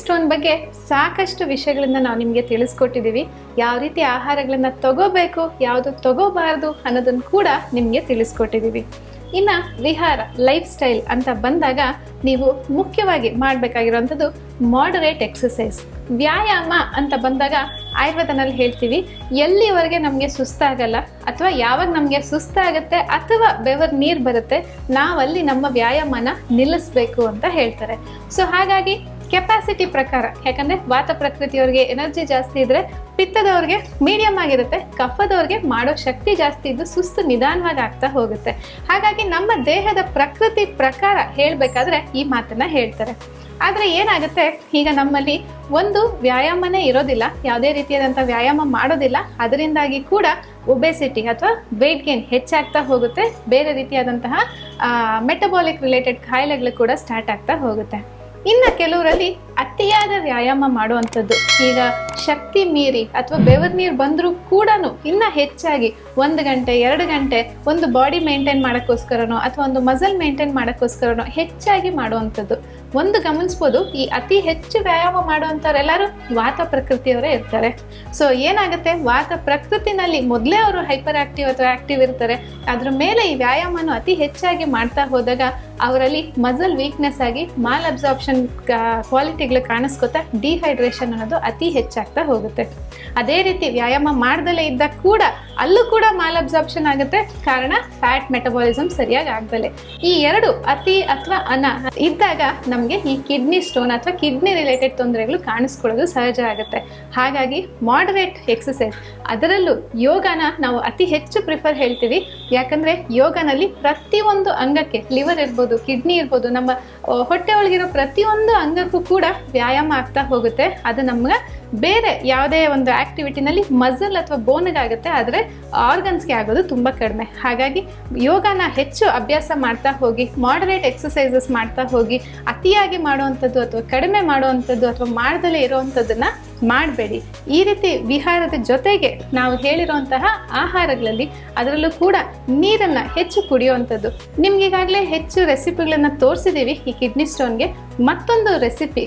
Stone ಬಗ್ಗೆ ಸಾಕಷ್ಟು ವಿಷಯಗಳನ್ನ ನಾವು ನಿಮಗೆ ತಿಳಿಸ್ಕೊಟ್ಟಿದ್ದೀವಿ. ಯಾವ ರೀತಿ ಆಹಾರಗಳನ್ನ ತಗೋಬೇಕು, ಯಾವುದು ತಗೋಬಾರ್ದು ಅನ್ನೋದನ್ನು ಕೂಡ ನಿಮಗೆ ತಿಳಿಸ್ಕೊಟ್ಟಿದ್ದೀವಿ. ಇನ್ನು ವಿಹಾರ ಲೈಫ್ ಸ್ಟೈಲ್ ಅಂತ ಬಂದಾಗ ನೀವು ಮುಖ್ಯವಾಗಿ ಮಾಡಬೇಕಾಗಿರುವಂಥದ್ದು ಮಾಡರೇಟ್ ಎಕ್ಸಸೈಸ್ ವ್ಯಾಯಾಮ ಅಂತ ಬಂದಾಗ ಆಯುರ್ವೇದನಲ್ಲಿ ಹೇಳ್ತೀವಿ, ಎಲ್ಲಿವರೆಗೆ ನಮಗೆ ಸುಸ್ತಾಗಲ್ಲ ಅಥವಾ ಯಾವಾಗ ನಮಗೆ ಸುಸ್ತಾಗುತ್ತೆ ಅಥವಾ ಬೆವರ್ ನೀರು ಬರುತ್ತೆ, ನಾವಲ್ಲಿ ನಮ್ಮ ವ್ಯಾಯಾಮನ ನಿಲ್ಲಿಸ್ಬೇಕು ಅಂತ ಹೇಳ್ತಾರೆ. ಸೊ ಹಾಗಾಗಿ ಕೆಪಾಸಿಟಿ ಪ್ರಕಾರ, ಯಾಕಂದ್ರೆ ವಾತ ಪ್ರಕೃತಿಯವ್ರಿಗೆ ಎನರ್ಜಿ ಜಾಸ್ತಿ ಇದ್ರೆ ಪಿತ್ತದವ್ರಿಗೆ ಮೀಡಿಯಂ ಆಗಿರುತ್ತೆ, ಕಫದವ್ರಿಗೆ ಮಾಡೋ ಶಕ್ತಿ ಜಾಸ್ತಿ ಇದ್ದು ಸುಸ್ತು ನಿಧಾನವಾಗಿ ಆಗ್ತಾ ಹೋಗುತ್ತೆ. ಹಾಗಾಗಿ ನಮ್ಮ ದೇಹದ ಪ್ರಕೃತಿ ಪ್ರಕಾರ ಹೇಳಬೇಕಾದ್ರೆ ಈ ಮಾತನ್ನ ಹೇಳ್ತಾರೆ. ಆದರೆ ಏನಾಗುತ್ತೆ? ಈಗ ನಮ್ಮಲ್ಲಿ ಒಂದು ವ್ಯಾಯಾಮನೇ ಇರೋದಿಲ್ಲ, ಯಾವುದೇ ರೀತಿಯಾದಂಥ ವ್ಯಾಯಾಮ ಮಾಡೋದಿಲ್ಲ. ಅದರಿಂದಾಗಿ ಕೂಡ ಒಬೆಸಿಟಿ ಅಥವಾ ವೆಯ್ಟ್ ಗೇನ್ ಹೆಚ್ಚಾಗ್ತಾ ಹೋಗುತ್ತೆ. ಬೇರೆ ರೀತಿಯಾದಂತಹ ಮೆಟಬಾಲಿಕ್ ರಿಲೇಟೆಡ್ ಕಾಯಿಲೆಗಳು ಕೂಡ ಸ್ಟಾರ್ಟ್ ಆಗ್ತಾ ಹೋಗುತ್ತೆ. ಇನ್ನು ಕೆಲವರಲ್ಲಿ ಅತಿಯಾದ ವ್ಯಾಯಾಮ ಮಾಡುವಂಥದ್ದು. ಈಗ ಶಕ್ತಿ ಮೀರಿ ಅಥವಾ ಬೆವರ್ ನೀರು ಬಂದರೂ ಕೂಡ ಇನ್ನ ಹೆಚ್ಚಾಗಿ ಒಂದು ಗಂಟೆ, ಎರಡು ಗಂಟೆ ಒಂದು ಬಾಡಿ ಮೇಂಟೈನ್ ಮಾಡೋಕ್ಕೋಸ್ಕರನೋ ಅಥವಾ ಒಂದು ಮಸಲ್ ಮೇಂಟೈನ್ ಮಾಡೋಕ್ಕೋಸ್ಕರನೋ ಹೆಚ್ಚಾಗಿ ಮಾಡುವಂಥದ್ದು. ಒಂದು ಗಮನಿಸ್ಬೋದು, ಈ ಅತಿ ಹೆಚ್ಚು ವ್ಯಾಯಾಮ ಮಾಡುವಂಥವ್ರೆಲ್ಲರೂ ವಾತ ಪ್ರಕೃತಿಯವರೇ ಇರ್ತಾರೆ. ಸೊ ಏನಾಗುತ್ತೆ? ವಾತ ಪ್ರಕೃತಿನಲ್ಲಿ ಮೊದಲೇ ಅವರು ಹೈಪರ್ ಆಕ್ಟಿವ್ ಅಥವಾ ಆಕ್ಟಿವ್ ಇರ್ತಾರೆ. ಅದ್ರ ಮೇಲೆ ಈ ವ್ಯಾಯಾಮನ ಅತಿ ಹೆಚ್ಚಾಗಿ ಮಾಡ್ತಾ ಹೋದಾಗ ಅವರಲ್ಲಿ ಮಸಲ್ ವೀಕ್ನೆಸ್ ಆಗಿ ಮಾಲ್ ಅಬ್ಸಾರ್ಪ್ಷನ್ ಕ್ವಾಲಿಟಿಗಳು ಕಾಣಿಸ್ಕೊತಾ ಡಿಹೈಡ್ರೇಷನ್ ಅನ್ನೋದು ಅತಿ ಹೆಚ್ಚಾಗ್ತಾ ಹೋಗುತ್ತೆ. ಅದೇ ರೀತಿ ವ್ಯಾಯಾಮ ಮಾಡ್ದಲೇ ಇದ್ದ ಕೂಡ ಅಲ್ಲೂ ಕೂಡ ಮಾಲ್ ಅಬ್ಸಾರ್ಪ್ಷನ್ ಆಗುತ್ತೆ. ಕಾರಣ ಫ್ಯಾಟ್ ಮೆಟಬಾಲಿಸಮ್ ಸರಿಯಾಗಿ ಆಗ್ದಲೆ. ಈ ಎರಡು ಅತಿ ಅಥವಾ ಅನ ಇದ್ದಾಗ ನಮಗೆ ಈ ಕಿಡ್ನಿ ಸ್ಟೋನ್ ಅಥವಾ ಕಿಡ್ನಿ ರಿಲೇಟೆಡ್ ತೊಂದರೆಗಳು ಕಾಣಿಸ್ಕೊಳ್ಳೋದು ಸಹಜ ಆಗುತ್ತೆ. ಹಾಗಾಗಿ ಮಾಡರೇಟ್ ಎಕ್ಸಸೈಸ್ ಅದರಲ್ಲೂ ಯೋಗನ ನಾವು ಅತಿ ಹೆಚ್ಚು ಪ್ರಿಫರ್ ಹೇಳ್ತೀವಿ. ಯಾಕಂದ್ರೆ ಯೋಗನಲ್ಲಿ ಪ್ರತಿಯೊಂದು ಅಂಗಕ್ಕೆ ಲಿವರ್ ಇರ್ಬೋದು ಕಿಡ್ನಿ ಇರ್ಬೋದು, ನಮ್ಮ ಹೊಟ್ಟೆ ಒಳಗಿರೋ ಪ್ರತಿಯೊಂದು ಅಂಗಕ್ಕೂ ಕೂಡ ವ್ಯಾಯಾಮ ಆಗ್ತಾ ಹೋಗುತ್ತೆ. ಅದು ನಮ್ಗೆ ಬೇರೆ ಯಾವುದೇ ಒಂದು ಆಕ್ಟಿವಿಟಿನಲ್ಲಿ ಮಸಲ್ ಅಥವಾ ಬೋನ್ಗಾಗುತ್ತೆ ಆದರೆ ಆರ್ಗನ್ಸ್ಗೆ ಆಗೋದು ತುಂಬ ಕಡಿಮೆ. ಹಾಗಾಗಿ ಯೋಗನ ಹೆಚ್ಚು ಅಭ್ಯಾಸ ಮಾಡ್ತಾ ಹೋಗಿ ಮಾಡರೇಟ್ ಎಕ್ಸಸೈಸಸ್ ಮಾಡ್ತಾ ಹೋಗಿ, ಅತಿಯಾಗಿ ಮಾಡುವಂಥದ್ದು ಅಥವಾ ಕಡಿಮೆ ಮಾಡುವಂಥದ್ದು ಅಥವಾ ಮಾಡ್ದಲೇ ಇರುವಂಥದ್ದನ್ನ ಮಾಡಬೇಡಿ. ಈ ರೀತಿ ವಿಹಾರದ ಜೊತೆಗೆ ನಾವು ಹೇಳಿರುವಂತಹ ಆಹಾರಗಳಲ್ಲಿ ಅದರಲ್ಲೂ ಕೂಡ ನೀರನ್ನು ಹೆಚ್ಚು ಕುಡಿಯುವಂಥದ್ದು. ನಿಮ್ಗೀಗಾಗಲೇ ಹೆಚ್ಚು ರೆಸಿಪಿಗಳನ್ನು ತೋರಿಸಿದ್ದೀವಿ ಈ ಕಿಡ್ನಿ ಸ್ಟೋನ್ಗೆ. ಮತ್ತೊಂದು ರೆಸಿಪಿ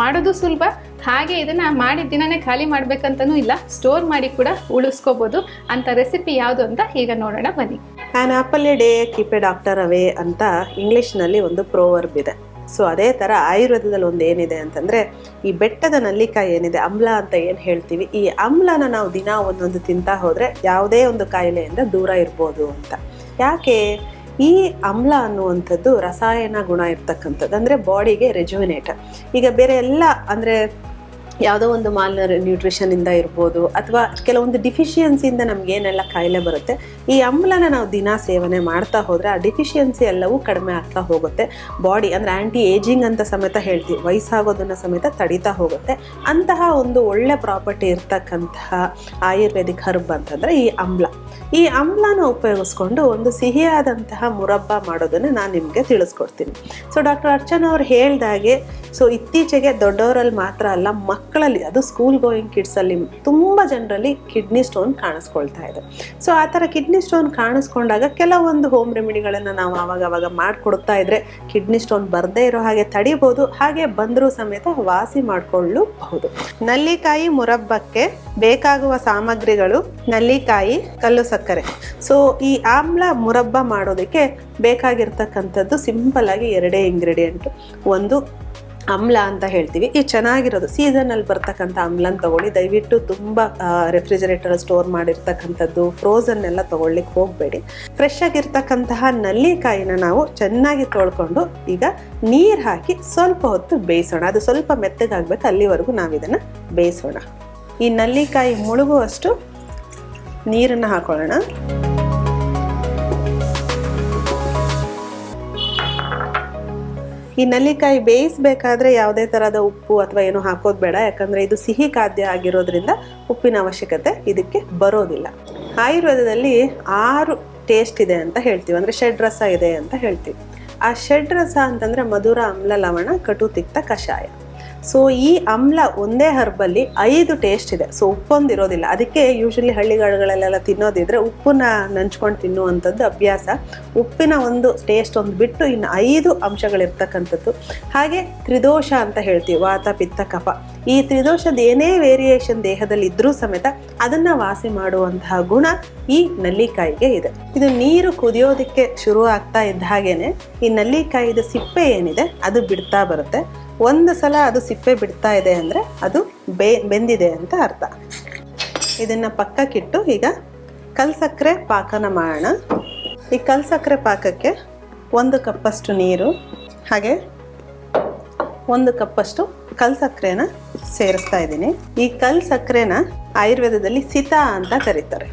ಮಾಡೋದು ಸುಲಭ. ಹಾಗೆ ಇದನ್ನು ಮಾಡಿದ ದಿನನೇ ಖಾಲಿ ಮಾಡಬೇಕಂತನೂ ಇಲ್ಲ. ಸ್ಟೋರ್ ಮಾಡಿ ಕೂಡ ಉಳಿಸ್ಕೋಬೋದು. ಅಂತ ರೆಸಿಪಿ ಯಾವುದು ಅಂತ ಈಗ ನೋಡೋಣ ಬನ್ನಿ. An apple a day keep a doctor away ಅಂತ ಇಂಗ್ಲೀಷ್ನಲ್ಲಿ ಒಂದು ಪ್ರೋವರ್ಬ್ ಇದೆ. ಸೊ ಅದೇ ಥರ ಆಯುರ್ವೇದದಲ್ಲಿ ಒಂದು ಏನಿದೆ ಅಂತಂದರೆ, ಈ ಬೆಟ್ಟದ ನಲ್ಲಿಕಾಯಿ ಏನಿದೆ, ಅಮ್ಲ ಅಂತ ಏನು ಹೇಳ್ತೀವಿ, ಈ ಅಮ್ಲನ ನಾವು ದಿನ ಒಂದೊಂದು ತಿಂತಾ ಹೋದರೆ ಯಾವುದೇ ಒಂದು ಕಾಯಿಲೆಯಿಂದ ದೂರ ಇರ್ಬೋದು ಅಂತ. ಯಾಕೆ? ಈ ಅಮ್ಲ ಅನ್ನುವಂಥದ್ದು ರಸಾಯನ ಗುಣ ಇರ್ತಕ್ಕಂಥದ್ದು, ಅಂದರೆ ಬಾಡಿಗೆ ರೆಜುವಿನೇಟರ್ ಈಗ ಬೇರೆ ಎಲ್ಲ, ಅಂದರೆ ಯಾವುದೋ ಒಂದು ಮಾಲ್ ನ್ಯೂಟ್ರಿಷನಿಂದ ಇರ್ಬೋದು ಅಥವಾ ಕೆಲವೊಂದು ಡಿಫಿಷಿಯನ್ಸಿಯಿಂದ ನಮ್ಗೆ ಏನೆಲ್ಲ ಕಾಯಿಲೆ ಬರುತ್ತೆ, ಈ ಅಮ್ಲನ ನಾವು ದಿನ ಸೇವನೆ ಮಾಡ್ತಾ ಹೋದರೆ ಆ ಡಿಫಿಷಿಯನ್ಸಿ ಎಲ್ಲವೂ ಕಡಿಮೆ ಆಗ್ತಾ ಹೋಗುತ್ತೆ. ಬಾಡಿ ಅಂದರೆ ಆ್ಯಂಟಿ ಏಜಿಂಗ್ ಅಂತ ಸಮೇತ ಹೇಳ್ತೀವಿ, ವಯಸ್ಸಾಗೋದನ್ನು ಸಮೇತ ತಡೀತಾ ಹೋಗುತ್ತೆ. ಅಂತಹ ಒಂದು ಒಳ್ಳೆ ಪ್ರಾಪರ್ಟಿ ಇರ್ತಕ್ಕಂತಹ ಆಯುರ್ವೇದಿಕ್ ಹರ್ಬ್ ಅಂತಂದ್ರೆ ಈ ಅಮ್ಲ. ಈ ಅಮ್ಲನ ಉಪಯೋಗಿಸ್ಕೊಂಡು ಒಂದು ಸಿಹಿಯಾದಂತಹ ಮುರಬ್ಬ ಮಾಡೋದನ್ನು ನಾನು ನಿಮಗೆ ತಿಳಿಸ್ಕೊಡ್ತೀನಿ. ಸೊ ಡಾಕ್ಟರ್ ಅರ್ಚನಾ ಅವ್ರು ಹೇಳ್ದಾಗೆ ಸೊ ಇತ್ತೀಚೆಗೆ ದೊಡ್ಡವರಲ್ಲಿ ಮಾತ್ರ ಅಲ್ಲ ಮಕ್ಕಳಲ್ಲಿ, ಅದು ಸ್ಕೂಲ್ ಗೋಯಿಂಗ್ ಕಿಡ್ಸಲ್ಲಿ ತುಂಬ ಜನರಲ್ಲಿ ಕಿಡ್ನಿ ಸ್ಟೋನ್ ಕಾಣಿಸ್ಕೊಳ್ತಾ ಇದೆ. ಸೊ ಆ ಥರ ಕಿಡ್ನಿ ಸ್ಟೋನ್ ಕಾಣಿಸ್ಕೊಂಡಾಗ ಕೆಲವೊಂದು ಹೋಮ್ ರೆಮಿಡಿಗಳನ್ನು ನಾವು ಆವಾಗ ಅವಾಗ ಮಾಡಿಕೊಡ್ತಾ ಇದ್ರೆ ಕಿಡ್ನಿ ಸ್ಟೋನ್ ಬರದೇ ಇರೋ ಹಾಗೆ ತಡಿಬೋದು, ಹಾಗೆ ಬಂದರೂ ಸಮೇತ ವಾಸಿ ಮಾಡಿಕೊಳ್ಳಬಹುದು. ನಲ್ಲಿಕಾಯಿ ಮುರಬ್ಬಕ್ಕೆ ಬೇಕಾಗುವ ಸಾಮಗ್ರಿಗಳು ನಲ್ಲಿಕಾಯಿ, ಕಲ್ಲು ಸಕ್ಕರೆ. ಸೊ ಈ ಆಮ್ಲ ಮುರಬ್ಬ ಮಾಡೋದಕ್ಕೆ ಬೇಕಾಗಿರ್ತಕ್ಕಂಥದ್ದು ಸಿಂಪಲ್ ಆಗಿ ಎರಡೇ ಇಂಗ್ರೀಡಿಯೆಂಟು ಒಂದು ಅಮ್ಲ ಅಂತ ಹೇಳ್ತೀವಿ. ಈ ಚೆನ್ನಾಗಿರೋದು. ಸೀಸನಲ್ಲಿ ಬರ್ತಕ್ಕಂಥ ಅಮ್ಲನ ತಗೊಳ್ಳಿ. ದಯವಿಟ್ಟು ತುಂಬ ರೆಫ್ರಿಜರೇಟರ್ ಸ್ಟೋರ್ ಮಾಡಿರ್ತಕ್ಕಂಥದ್ದು ಫ್ರೋಸನ್ ಎಲ್ಲ ತಗೊಳ್ಳಿಕ್ಕೆ ಹೋಗಬೇಡಿ. ಫ್ರೆಶ್ ಆಗಿರ್ತಕ್ಕಂತಹ ನಲ್ಲಿಕಾಯಿನ ನಾವು ಚೆನ್ನಾಗಿ ತೊಳ್ಕೊಂಡು ಈಗ ನೀರು ಹಾಕಿ ಸ್ವಲ್ಪ ಹೊತ್ತು ಬೇಯಿಸೋಣ. ಅದು ಸ್ವಲ್ಪ ಮೆತ್ತಗಾಗಬೇಕು. ಅಲ್ಲಿವರೆಗೂ ನಾವು ಇದನ್ನು ಬೇಯಿಸೋಣ. ಈ ನಲ್ಲಿಕಾಯಿ ಮುಳುಗುವಷ್ಟು ನೀರನ್ನು ಹಾಕೊಳ್ಳೋಣ. ಈ ನಲ್ಲಿಕಾಯಿ ಬೇಯಿಸಬೇಕಾದ್ರೆ ಯಾವುದೇ ಥರದ ಉಪ್ಪು ಅಥವಾ ಏನು ಹಾಕೋದು ಬೇಡ. ಯಾಕಂದರೆ ಇದು ಸಿಹಿ ಖಾದ್ಯ ಆಗಿರೋದ್ರಿಂದ ಉಪ್ಪಿನ ಅವಶ್ಯಕತೆ ಇದಕ್ಕೆ ಬರೋದಿಲ್ಲ. ಆಯುರ್ವೇದದಲ್ಲಿ ಆರು ಟೇಸ್ಟ್ ಇದೆ ಅಂತ ಹೇಳ್ತೀವಿ. ಅಂದರೆ ಷಡ್ರಸ ಇದೆ ಅಂತ ಹೇಳ್ತೀವಿ. ಆ ಷಡ್ರಸ ಅಂತಂದರೆ ಮಧುರ, ಅಮ್ಲ, ಲವಣ, ಕಟು, ತಿಕ್ತ, ಕಷಾಯ. ಸೊ ಈ ಅಮ್ಲ ಒಂದೇ ಹರ್ಬಲ್ಲಿ ಐದು ಟೇಸ್ಟ್ ಇದೆ. ಸೊ ಉಪ್ಪೊಂದು ಇರೋದಿಲ್ಲ. ಅದಕ್ಕೆ ಯೂಶಲಿ ಹಳ್ಳಿಗಾಡುಗಳಲ್ಲೆಲ್ಲ ತಿನ್ನೋದಿದ್ರೆ ಉಪ್ಪನ್ನ ನಂಚ್ಕೊಂಡು ತಿನ್ನುವಂಥದ್ದು ಅಭ್ಯಾಸ. ಉಪ್ಪಿನ ಒಂದು ಟೇಸ್ಟ್ ಒಂದು ಬಿಟ್ಟು ಇನ್ನು ಐದು ಅಂಶಗಳಿರ್ತಕ್ಕಂಥದ್ದು. ಹಾಗೆ ತ್ರಿದೋಷ ಅಂತ ಹೇಳ್ತೀವಿ, ವಾತ, ಪಿತ್ತ, ಕಫ. ಈ ತ್ರಿದೋಷದ ಏನೇ ವೇರಿಯೇಷನ್ ದೇಹದಲ್ಲಿ ಇದ್ರೂ ಸಮೇತ ಅದನ್ನು ವಾಸಿ ಮಾಡುವಂತಹ ಗುಣ ಈ ನಲ್ಲಿಕಾಯಿಗೆ ಇದೆ. ಇದು ನೀರು ಕುದಿಯೋದಕ್ಕೆ ಶುರು ಆಗ್ತಾ ಇದ್ದ ಹಾಗೇನೆ ಈ ನಲ್ಲಿಕಾಯಿದ ಸಿಪ್ಪೆ ಏನಿದೆ, ಅದು ಬಿಡ್ತಾ ಬರುತ್ತೆ. ಒಂದು ಸಲ ಅದು ಸಿಪ್ಪೆ ಬಿಡ್ತಾ ಇದೆ ಅಂದರೆ ಅದು ಬೇ, ಬೆಂದಿದೆ ಅಂತ ಅರ್ಥ. ಇದನ್ನು ಪಕ್ಕಕ್ಕಿಟ್ಟು ಈಗ ಕಲ್ಸಕ್ಕರೆ ಪಾಕನ ಮಾಡೋಣ. ಈ ಕಲ್ಸಕ್ಕರೆ ಪಾಕಕ್ಕೆ ಒಂದು ಕಪ್ಪಷ್ಟು ನೀರು, ಹಾಗೆ ಒಂದು ಕಪ್ಪಷ್ಟು ಕಲ್ ಸಕ್ಕರೆನ ಸೇರಿಸ್ತಾ ಇದ್ದೀನಿ. ಈ ಕಲ್ಸಕ್ಕರೆನ ಆಯುರ್ವೇದದಲ್ಲಿ ಸಿತಾ ಅಂತ ಕರೀತಾರೆ.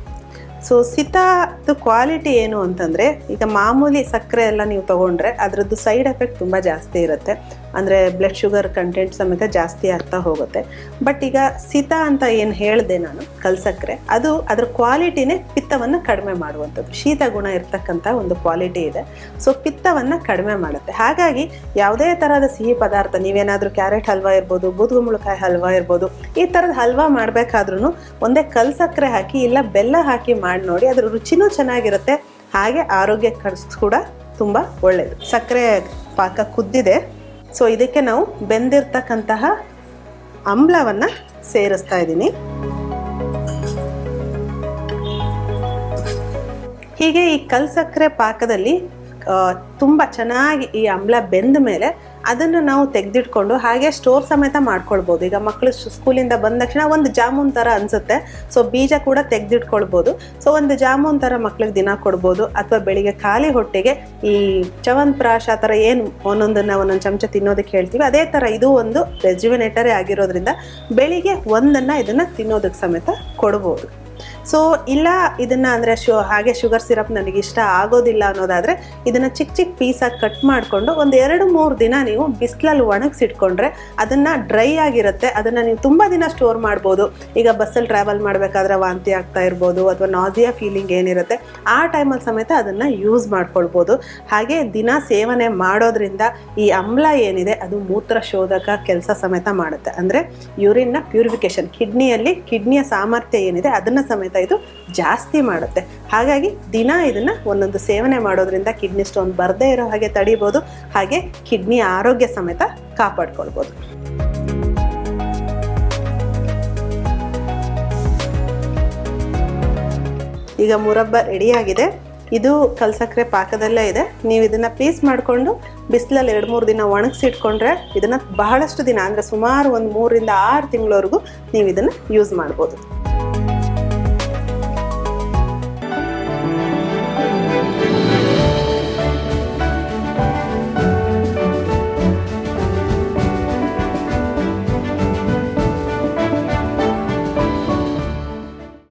ಸೊ ಸಿತಾದು ಕ್ವಾಲಿಟಿ ಏನು ಅಂತಂದರೆ, ಈಗ ಮಾಮೂಲಿ ಸಕ್ಕರೆ ಎಲ್ಲ ನೀವು ತೊಗೊಂಡ್ರೆ ಅದರದ್ದು ಸೈಡ್ ಎಫೆಕ್ಟ್ ತುಂಬ ಜಾಸ್ತಿ ಇರುತ್ತೆ. ಅಂದರೆ ಬ್ಲಡ್ ಶುಗರ್ ಕಂಟೆಂಟ್ ಸಮೇತ ಜಾಸ್ತಿ ಆಗ್ತಾ ಹೋಗುತ್ತೆ. ಬಟ್ ಈಗ ಸೀತಾ ಅಂತ ಏನು ಹೇಳಿದೆ ನಾನು ಕಲ್ ಸಕ್ಕರೆ ಅದು ಅದರ ಕ್ವಾಲಿಟಿನೇ ಪಿತ್ತವನ್ನು ಕಡಿಮೆ ಮಾಡುವಂಥದ್ದು. ಶೀತ ಗುಣ ಇರ್ತಕ್ಕಂಥ ಒಂದು ಕ್ವಾಲಿಟಿ ಇದೆ. ಸೊ ಪಿತ್ತವನ್ನು ಕಡಿಮೆ ಮಾಡುತ್ತೆ. ಹಾಗಾಗಿ ಯಾವುದೇ ಥರದ ಸಿಹಿ ಪದಾರ್ಥ, ನೀವೇನಾದರೂ ಕ್ಯಾರೆಟ್ ಹಲ್ವಾ ಇರ್ಬೋದು, ಬೂದುಗುಂಬಳಕಾಯಿ ಹಲ್ವಾ ಇರ್ಬೋದು, ಈ ಥರದ ಹಲ್ವಾ ಮಾಡಬೇಕಾದ್ರೂ ಒಂದೇ ಕಲ್ಸಕ್ಕರೆ ಹಾಕಿ ಇಲ್ಲ ಬೆಲ್ಲ ಹಾಕಿ ಮಾಡಿ ನೋಡಿ, ಅದ್ರ ರುಚಿನೂ ಚೆನ್ನಾಗಿರುತ್ತೆ. ಹಾಗೆ ಆರೋಗ್ಯ ಕೂಡ ತುಂಬ ಒಳ್ಳೆಯದು ಸಕ್ಕರೆ ಪಾಕ ಕುದ್ದಿದೆ. ಸೊ ಇದಕ್ಕೆ ನಾವು ಬೆಂದಿರ್ತಕ್ಕಂತಹ ಅಂಬ್ಲವನ್ನು ಸೇರಿಸ್ತಾ ಇದ್ದೀನಿ. ಹೀಗೆ ಈ ಕಲ್ಸಕ್ಕರೆ ಪಾಕದಲ್ಲಿ ತುಂಬ ಚೆನ್ನಾಗಿ ಈ ಅಂಬ್ಲ ಬೆಂದ ಮೇಲೆ ಅದನ್ನು ನಾವು ತೆಗೆದಿಟ್ಕೊಂಡು ಹಾಗೆ ಸ್ಟೋರ್ ಸಮೇತ ಮಾಡ್ಕೊಳ್ಬೋದು. ಈಗ ಮಕ್ಕಳು ಸ್ಕೂಲಿಂದ ಬಂದ ತಕ್ಷಣ ಒಂದು ಜಾಮೂನ್ ಥರ ಅನಿಸುತ್ತೆ. ಸೊ ಬೀಜ ಕೂಡ ತೆಗೆದಿಟ್ಕೊಳ್ಬೋದು. ಸೊ ಒಂದು ಜಾಮೂನ್ ಥರ ಮಕ್ಳಿಗೆ ದಿನ ಕೊಡ್ಬೋದು. ಅಥವಾ ಬೆಳಿಗ್ಗೆ ಖಾಲಿ ಹೊಟ್ಟೆಗೆ ಈ ಚವನ್ಪ್ರಾಶ್ ಆ ಥರ ಏನು ಒಂದೊಂದನ್ನು ಒಂದೊಂದು ಚಮಚ ತಿನ್ನೋದಕ್ಕೆ ಹೇಳ್ತೀವಿ. ಅದೇ ಥರ ಇದು ಒಂದು ರೆಜ್ಯುವಿನೇಟರೇ ಆಗಿರೋದ್ರಿಂದ ಬೆಳಿಗ್ಗೆ ಒಂದನ್ನು ಇದನ್ನು ತಿನ್ನೋದಕ್ಕೆ ಸಮೇತ ಕೊಡ್ಬೋದು. ಸೊ ಇಲ್ಲ, ಇದನ್ನು ಅಂದರೆ ಶು, ಹಾಗೆ ಶುಗರ್ ಸಿರಪ್ ನನಗೆ ಇಷ್ಟ ಆಗೋದಿಲ್ಲ ಅನ್ನೋದಾದರೆ ಇದನ್ನು ಚಿಕ್ಕ ಚಿಕ್ಕ ಪೀಸಾಗಿ ಕಟ್ ಮಾಡಿಕೊಂಡು ಒಂದು ಎರಡು ಮೂರು ದಿನ ನೀವು ಬಿಸಿಲಲ್ಲಿ ಒಣಗಿಸಿಟ್ಕೊಂಡ್ರೆ ಅದನ್ನು ಡ್ರೈ ಆಗಿರುತ್ತೆ. ಅದನ್ನು ನೀವು ತುಂಬ ದಿನ ಸ್ಟೋರ್ ಮಾಡ್ಬೋದು. ಈಗ ಬಸ್ಸಲ್ಲಿ ಟ್ರಾವೆಲ್ ಮಾಡಬೇಕಾದ್ರೆ ವಾಂತಿ ಆಗ್ತಾ ಇರ್ಬೋದು ಅಥವಾ ನಾಸಿಯಾ ಫೀಲಿಂಗ್ ಏನಿರುತ್ತೆ, ಆ ಟೈಮಲ್ಲಿ ಸಮೇತ ಅದನ್ನು ಯೂಸ್ ಮಾಡ್ಕೊಳ್ಬೋದು. ಹಾಗೆ ದಿನ ಸೇವನೆ ಮಾಡೋದ್ರಿಂದ ಈ ಅಮ್ಲ ಏನಿದೆ, ಅದು ಮೂತ್ರ ಶೋಧಕ ಕೆಲಸ ಸಮೇತ ಮಾಡುತ್ತೆ. ಅಂದರೆ ಯೂರಿನ್ನ ಪ್ಯೂರಿಫಿಕೇಶನ್ ಕಿಡ್ನಿಯಲ್ಲಿ ಕಿಡ್ನಿಯ ಸಾಮರ್ಥ್ಯ ಏನಿದೆ, ಅದನ್ನು ಸಮೇತ ಇದು ಜಾಸ್ತಿ ಮಾಡುತ್ತೆ. ಹಾಗಾಗಿ ದಿನ ಇದನ್ನು ಒಂದೊಂದು ಸೇವನೆ ಮಾಡೋದ್ರಿಂದ ಕಿಡ್ನಿ ಸ್ಟೋನ್ ಬರದೇ ಇರೋ ಹಾಗೆ ತಡಿಬೋದು. ಹಾಗೆ ಕಿಡ್ನಿ ಆರೋಗ್ಯ ಸಮೇತ ಕಾಪಾಡ್ಕೊಳ್ಬೋದು. ಈಗ ಮುರಬ್ಬ ರೆಡಿಯಾಗಿದೆ ಇದು ಕಲ್ಸಕ್ರೆ ಪಾಕದಲ್ಲೇ ಇದೆ. ನೀವು ಇದನ್ನು ಪೀಸ್ ಮಾಡಿಕೊಂಡು ಬಿಸಿಲಲ್ಲಿ ಎರಡು ಮೂರು ದಿನ ಒಣಗಿಸಿಟ್ಕೊಂಡ್ರೆ ಇದನ್ನು ಬಹಳಷ್ಟು ದಿನ, ಅಂದರೆ ಸುಮಾರು ಒಂದು ಮೂರರಿಂದ ಆರು ತಿಂಗಳವರೆಗೂ ನೀವು ಇದನ್ನು ಯೂಸ್ ಮಾಡ್ಬೋದು.